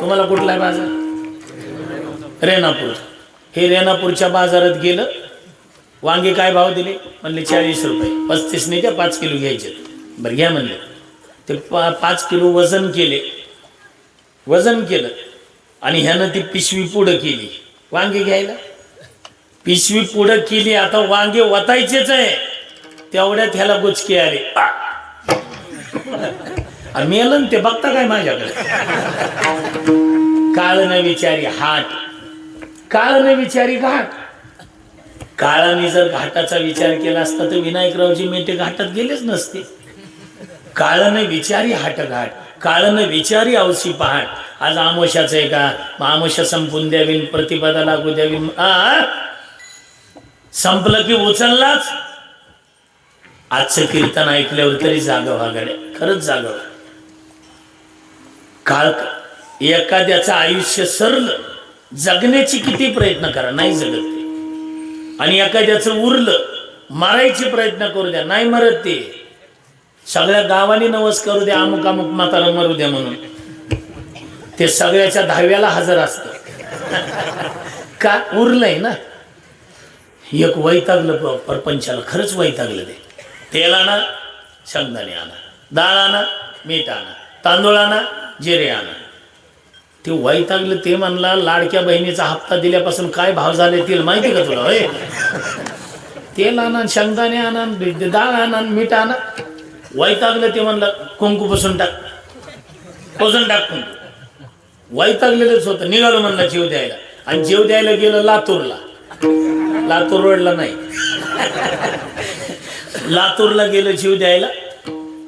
तुम्हाला कुठला आहे बाजार? रेणापूर. हे रेणापूरच्या बाजारात गेलं वांगे काय भाव दिले? म्हणले चाळीस रुपये. पस्तीस नाही त्या पाच किलो घ्यायचे. बरं घ्या म्हणले. ते पा पाच किलो वजन केले. वजन केलं. आणि ह्यानं ती पिशवी पुढं केली. वांगे घ्यायला? पिशवी पुढं केली. आता वांगे वतायचेच आहे. तेवढ्यात ह्याला गुचके आले. आणि मेलं ते बघता काय माझ्याकडे? काळ न विचारी हाट. काळ न विचारी घाट. काळाने जर घाटाचा विचार केला असता तर विनायकरावजी मेटे घाटात गेलेच नसते. काळाने विचारी हाट घाट काळानं विचारी औसी पहाट. आज आमोशाचं आहे का? आमोशा संपून द्यावी प्रतिपदा लागू द्यावी आ संपलं की उचललाच. आजचं कीर्तन ऐकल्यावर तरी जागा व्हागडे खरंच जागा काळ एखाद्याचं आयुष्य सरलं जगण्याची किती प्रयत्न करा नाही जगत ते. आणि एखाद्याचं उरलं मारायचे प्रयत्न करू द्या नाही मरत ते. सगळ्या गावाने नवस करू द्या अमुक अमुक माताला मरू द्या म्हणून. ते सगळ्याच्या दहाव्याला हजर असत. का? उरलंय ना. एक वैतागलं प- परपंचाला खरंच वैतागलं ते. तेल आणा शेंगदाणे आणा. डाळ आणा मीठ आणा. तांदूळ आणा जिरे आणा ते वैतागलं ते म्हणला लाडक्या बहिणीचा हप्ता दिल्यापासून काय भाव झाले तेल माहिती का तुला होय? तेल आणा शेंगदाणे आणा डाळ आणा मीठ आणा वैतागलं ते म्हणलं कुंकू बसून टाक. पुसून टाक कुंकू. वैतागलेलंच होतं निघालो म्हणलं जीव द्यायला. आणि जीव द्यायला गेलं लातूरला. लातूर रोडला नाही. लातूरला गेलं जीव द्यायला.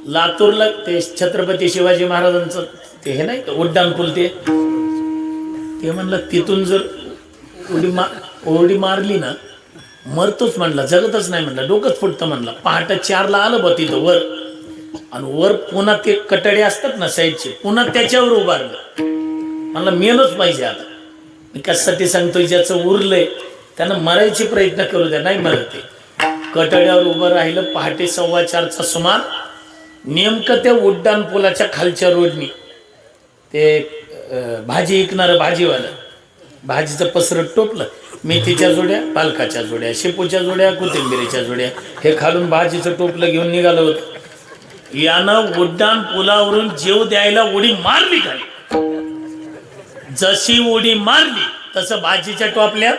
लातूरला ते छत्रपती शिवाजी महाराजांचं ते हे नाही का उड्डाण पूल ते? ते म्हणलं तिथून जर उडी मा उडी मारली ना मरतोच म्हणला जगतच नाही म्हणला डोकंच फुटतं म्हणला. पहाटे चारला आलं बा तिथं वर. आणि वर पुन्हा ते कटडे असतात ना साईडचे पुन्हा त्याच्यावर उभारलं. म्हणलं मेलच पाहिजे आता. मी कशासाठी सांगतोय ज्याचं उरलंय त्यानं मरायचे प्रयत्न करू द्या नाही मरत ते. कटड्यावर उभं राहिलं पहाटे सव्वा चारचा सुमार नेमकं त्या उड्डाण पुलाच्या खालच्या रोडनी ते भाजी विकणारं भाजीवालं. भाजीचं पसरट टोपलं. मेथीच्या जोड्या पालकाच्या जोड्या शेपूच्या जोड्या कोथिंबिरीच्या जोड्या. हे खालून भाजीचं टोपलं घेऊन निघालं होतं. यानं उड्डाण पुलावरून जेव द्यायला उडी मारली खाली. जशी उडी मारली तसं भाजीच्या टोपल्यात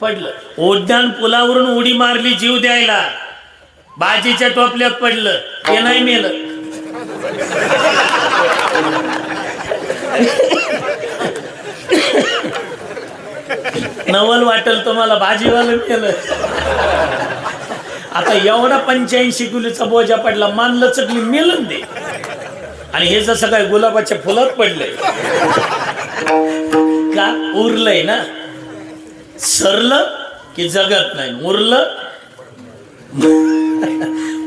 पडलं. उड्डाण पुलावरून उडी मारली जीव द्यायला. भाजीच्या टोपल्यात पडलं. ते नाही मेलं. नवल वाटेल तुम्हाला भाजीवालं केलं आता एवढा पंच्याऐंशी किलोचा बोजा पडला मानलं चकली मेलं दे. आणि हे जसं काय गुलाबाच्या फुलात पडलंय. का? उरलंय ना? सरलं की जगत नाही. उरलं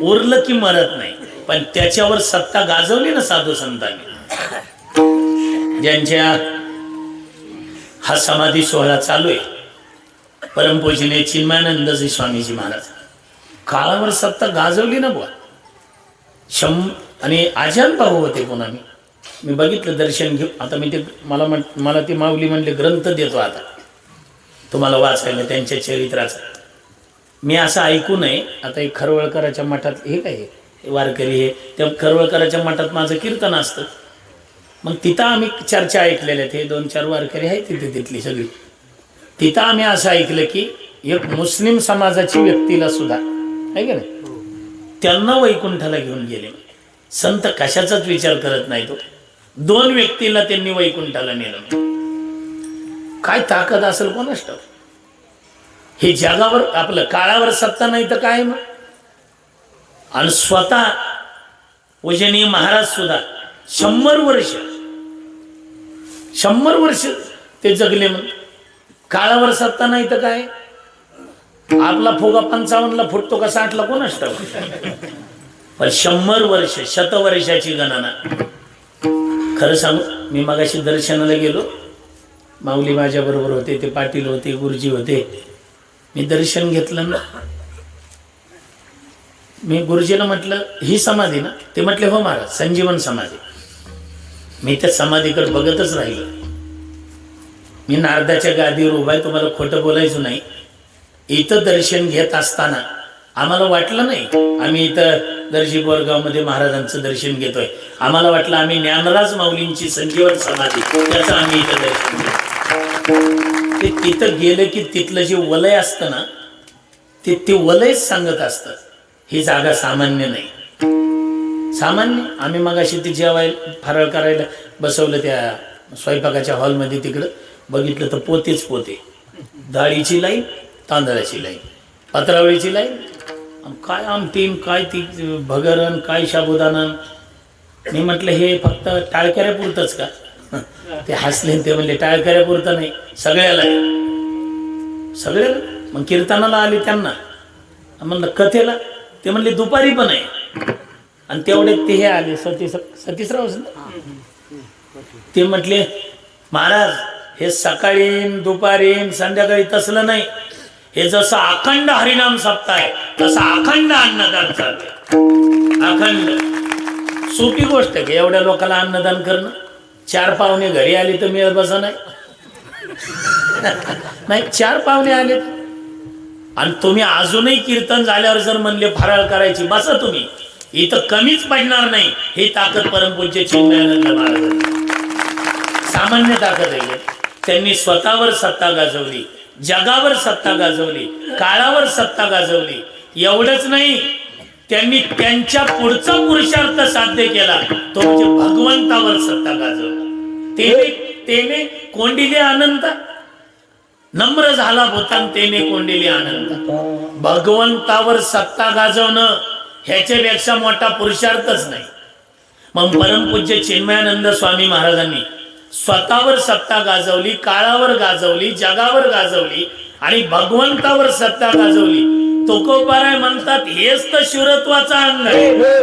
उरलं की मरत नाही. पण त्याच्यावर सत्ता गाजवली ना साधू संतांनी. ज्यांच्या हा समाधी सोहळा चालू आहे. परमपूजने चिन्मयानंदजी स्वामीजी महाराज. काळावर सत्ता गाजवली ना बुवा. शं आणि आजान भाऊ होते पुन्हा मी. मी बघितलं दर्शन घेऊ. आता मी ते मला म्हण मला ती माऊली म्हणले ग्रंथ देतो आता. तुम्हाला वाचायला त्यांच्या चरित्राचा. मी असं ऐकू नये. आता एक खरवळकराच्या मठात हे काय हे वारकरी हे. त्या खरवळकराच्या मठात माझं कीर्तन असतं. मग तिथं आम्ही चर्चा ऐकलेल्या ते दोन चार वारकरी आहेत तिथे तिथली सगळी. तिथं आम्ही असं ऐकलं की एक मुस्लिम समाजाची व्यक्तीला सुद्धा आहे का नाही? त्यांना वैकुंठाला घेऊन गेले. संत कशाचाच विचार करत नाही तो. दोन व्यक्तीला त्यांनी वैकुंठाला नेलं. काय ताकद असेल कोणास हे जगावर आपलं काळावर सत्ता नाही तर काय मग? आणि स्वतः पूजनीय महाराज सुद्धा शंभर वर्ष शंभर वर्ष ते जगले मग. काळावर सत्ता नाही तर काय? आपला फोगा पंचावन्नला फुटतो का साठला कोणास ठाऊक? पण शंभर वर्ष शतवर्षाची गणना. खरं सांगू मी मगाशी दर्शनाला गेलो. माऊली माझ्याबरोबर होते ते पाटील होते गुरुजी होते. मी दर्शन घेतलं ना. मी गुरुजीला म्हटलं ही समाधी ना? ते म्हटले हो महाराज संजीवन समाधी. मी त्या समाधीकडे बघतच राहिलो. मी नारदाच्या गादीवर उभा आहे तुम्हाला खोटं बोलायचं नाही. इथं दर्शन घेत असताना आम्हाला वाटलं नाही आम्ही इथं दर्शी बोरगावमध्ये महाराजांचं दर्शन घेतोय. आम्हाला वाटलं आम्ही ज्ञानराज माऊलींची संजीवन समाधी त्याचं आम्ही इथं दर्शन घेतो ते तिथं गेलं की तिथलं जे वलय असतं ना ते ते वलयच सांगत असतं. ही जागा सामान्य नाही. सामान्य. आम्ही मगाशी ती जेवायला फराळ करायला बसवलं त्या स्वयंपाकाच्या हॉलमध्ये तिकडं. बघितलं तर पोतेच पोते. डाळीची लाईन तांदळाची लाईन. पत्रावळीची लाईन. काय आमटीन काय ती भगरण काय शाबुदानन मी म्हटलं हे फक्त टाळकऱ्यापुरतंच का? ते हसले ते म्हणले टाळकऱ्यापुरतं नाही सगळ्याला सगळ्याला? मग कीर्तनाला आले त्यांना. म्हणलं कथेला? ते म्हणले दुपारी पण आहे. आणि तेवढे ते हे आले सतीश सतीशराव ते म्हटले महाराज हे सकाळी दुपारी संध्याकाळी तसलं नाही. हे जसं अखंड हरिनाम सप्ताह आहे तसं अखंड अन्नदान चालते अखंड. सोपी गोष्ट आहे की एवढ्या लोकांना अन्नदान करणं. चार पाहुणे घरी आले तर मिळत बसा नाही. नाही चार पाहुणे आले आणि तुम्ही अजूनही कीर्तन झाल्यावर जर म्हणले फराळ करायची बसा तुम्ही. इथं कमीच पडणार नाही. ही ताकद परमपूज्य चिन्मयानंद महाराज सामान्य ताकद आहे त्यांनी स्वतःवर सत्ता गाजवली जगावर सत्ता गाजवली काळावर सत्ता गाजवली. एवढंच नाही त्यांनी त्यांच्या पुढचा पुरुषार्थ साध्य केला. तो म्हणजे भगवंतावर सत्ता गाजवली. तेने तेने कोंडिले अनंत नम्र झाला भूतान तेने कोंडिले आनंद. भगवंतावर सत्ता गाजवणं ह्याच्यापेक्षा मोठा पुरुषार्थच नाही. मग परमपूज्य चिन्मयानंद स्वामी महाराजांनी स्वतःवर सत्ता गाजवली काळावर गाजवली जगावर गाजवली आणि भगवंतावर सत्ता गाजवली. तुकोबाराय म्हणतात हेच तर शिवरत्वाचा अंग आहे.